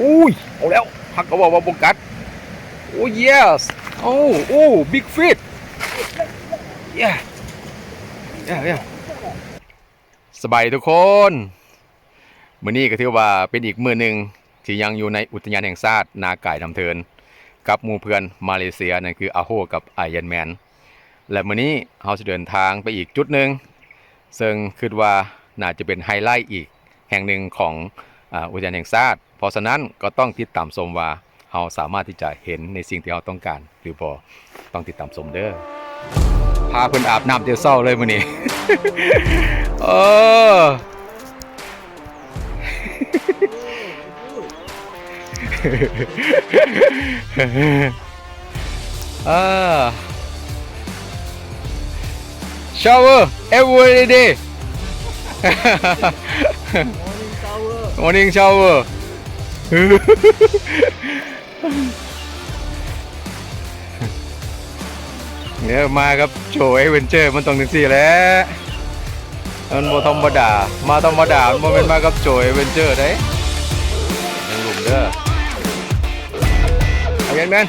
อุ้ย เอาแล้วพักก็บอกว่าบกัด โอ้ yes โอ้โอ้ big fish yeah yeah yeah สบายทุกคนมื้อนี้ก็ถือว่าเป็นอีกมื้อหนึ่งที่ยังอยู่ในอุทยานแห่งชาตินาไก่ลำเทิน กับหมู่เพื่อนมาเลเซียนั่นคืออาโฮกับไอเยนแมน และมื้อนี้เราจะเดินทางไปอีกจุดหนึ่งซึ่งคิดว่าน่าจะเป็นไฮไลท์อีกแห่งหนึ่งของ อุทยานแห่งชาติเพราะฉะนั้นก็ต้องติดตามชมว่าเราสามารถที่จะเห็นในสิ่งที่เราต้องการ หรือบ่ต้องติดตามชมเด้อพาเพิ่นอาบน้ำเตียวเศร้าเลยมื้อนี้เอออ่า shower every day morning shower เนี่ยมาครับโชว์เอเวนเจอร์มันต้องถึงสี่แล้วมันบ่ธรรมดา มาธรรมดามันเป็นมากับโชว์เอเวนเจอร์ได้ยังหลุมเด้อเอาเงี้ยแมน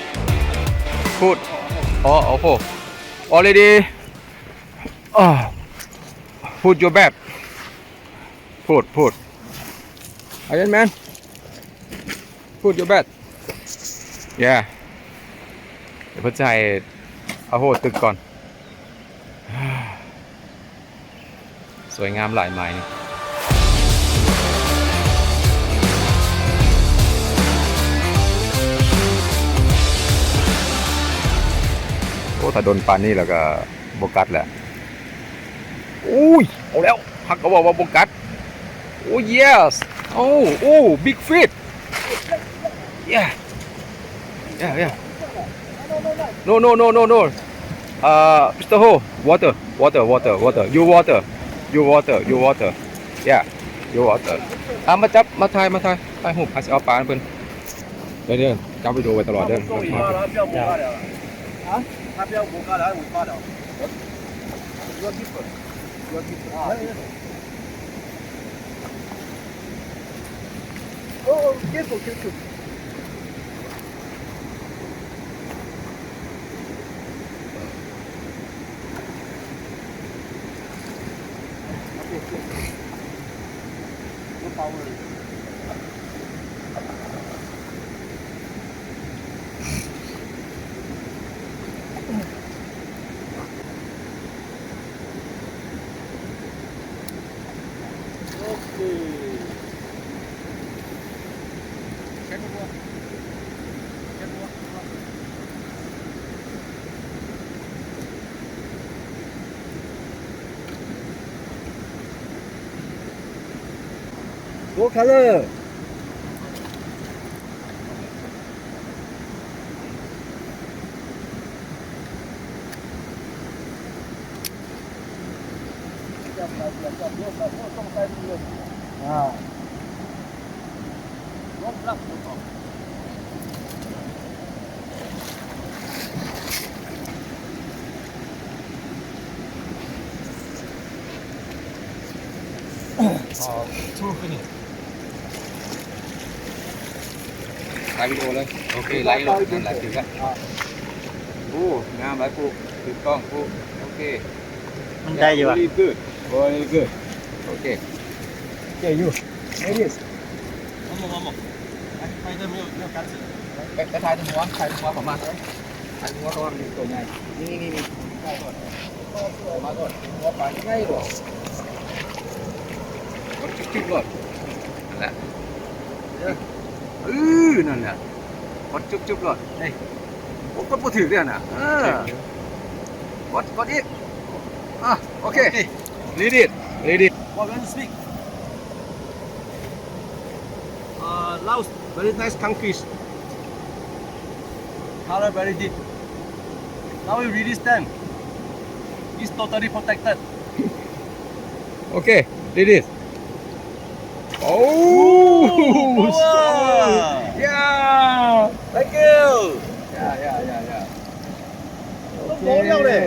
พูดอ๋อโอ้โห already oh put your bag พูดพูด Iron Man put your bag yeah เดี๋ยวเพื่อจะให้เอาโหตึกก่อน สวยงามหลายไม้นี่โอ้ถ้าโดนปานนี่แล้วก็โบกัดแหละอุ้ย เอาแล้ว พักก็บอกว่าโบกัด โอ้ yes โอ้โอ้ big fish yeah yeah yeah no no no no no uh Mr. Ho water water water water you water you water you water yeah you water อ่ะมาจับ มาถ่าย มาถ่ายถ่ายหุบอาจจะเอาปลาให้เพิ่นเดี๋ยวเดี๋ยวจับไปดูไว้ตลอดเด้อ 终于发了，不要不发了。啊？他不要不发了，我发了。我几分？我几分 啊？哦，结束结束。 多 小点，小，啊，好。嗯，啊，舒。 ถ่ายวิโอเลยโอเคไลฟ์ลงนั่นแหละถึงแล้วผู้งามหลายผู้ถูกต้องผู้โอเคมันได้อยู่อะ very good กือบ good โอเค Okay, you. There it is. Vamos, vamos. ไปเริ่มเริ่การศึกไปถ่ายตรงหัวถ่ายตรงหัวผมมาถ่ายหัวร้อนตัวใหญ่นี่นี่นี่มาล้ก่อนมาก่อนหัวปลาใกล้ก่อนกดจิ๊บก่อนนั่นแหละ อือนั่นแหละกดจุ๊บๆเลยเฮ้ยโอ้กดบ่ถือเนี่ยน่ะเออกดกดอีกอ่ะโอเค read it read it What can you speak? Uh, Laos, very nice countries. Color very deep. Now we release them. It's totally protected. โอเค read it โ Whoa. Whoa. Yeah. Thank you. Yeah, yeah, yeah, yeah. Okay. Okay.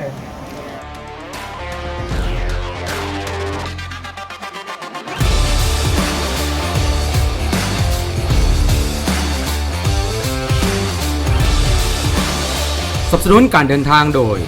สนับสนุนการเดินทางโดย